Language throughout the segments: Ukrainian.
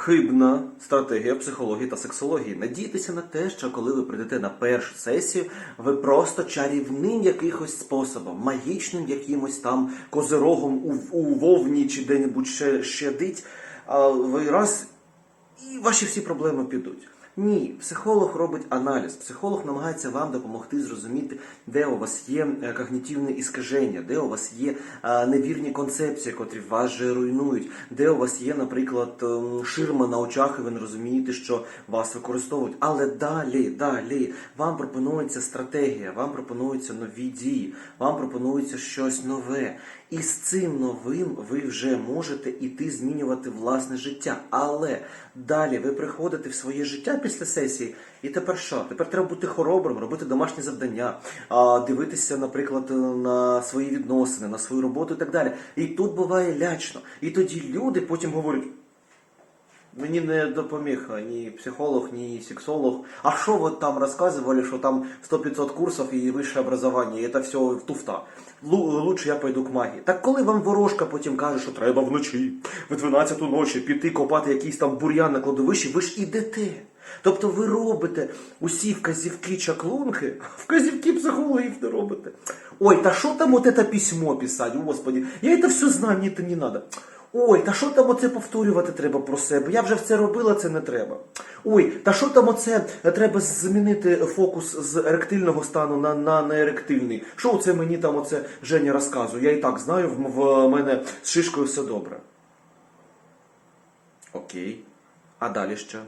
хибна стратегія психології та сексології. Надійтеся на те, що коли ви прийдете на першу сесію, ви просто чарівним якихось способом, магічним якимось там козирогом у, у вовні чи де-небудь ще щадить, ви раз і ваші всі проблеми підуть. Ні, психолог робить аналіз. Психолог намагається вам допомогти зрозуміти, де у вас є е, когнітивне іскаження, де у вас є е, невірні концепції, котрі вас же руйнують, де у вас є, наприклад, ем, ширма на очах, і ви не розумієте, що вас використовують. Але далі, далі вам пропонується стратегія, вам пропонуються нові дії, вам пропонується щось нове. І з цим новим ви вже можете іти змінювати власне життя. Але далі ви приходите в своє життя після сесії, і тепер що? Тепер треба бути хоробрим, робити домашні завдання, дивитися, наприклад, на свої відносини, на свою роботу і так далі. І тут буває лячно. І тоді люди потім говорять. Мені не допоміг ні психолог, ні сексолог. А що ви там розказували, що там 100-500 курсів і вищее образование, і це все туфта. Лучше я пойду к магії. Так коли вам ворожка потім каже, що треба вночі, в 12 ночі піти копати якийсь там бур'ян на кладовищі, ви ж ідете. Тобто ви робите усі вказівки чаклунки, вказівки психологів не робите. Ой, та що там от це письмо писати, господи, я це все знаю, мені це не треба. Ой, та що там оце повторювати треба про себе? Я вже все робила, це не треба. Ой, та що там оце треба змінити фокус з еректильного стану на, на нееректильний? Що оце мені там оце Женя розказує? Я і так знаю, в, в мене з шишкою все добре. Окей. А далі що?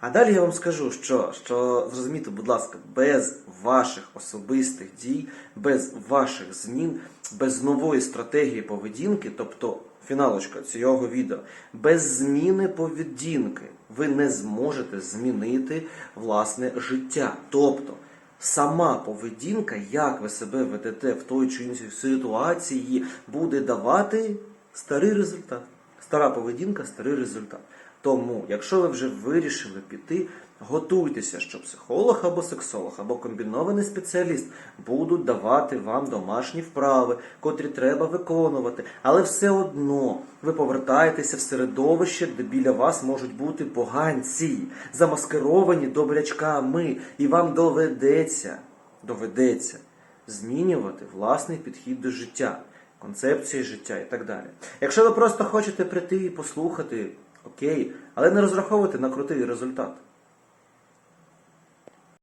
А далі я вам скажу, що, що зрозумійте, будь ласка, без ваших особистих дій, без ваших змін, без нової стратегії поведінки, тобто фіналочка цього відео, без зміни поведінки ви не зможете змінити власне життя. Тобто сама поведінка, як ви себе ведете в той чи іншій ситуації, буде давати старий результат. Стара поведінка, старий результат. Тому, якщо ви вже вирішили піти, готуйтеся, що психолог або сексолог, або комбінований спеціаліст будуть давати вам домашні вправи, котрі треба виконувати. Але все одно ви повертаєтеся в середовище, де біля вас можуть бути поганці, замаскировані добрячками, і вам доведеться, доведеться змінювати власний підхід до життя, концепції життя і так далі. Якщо ви просто хочете прийти і послухати, окей, але не розраховуйте на крутий результат.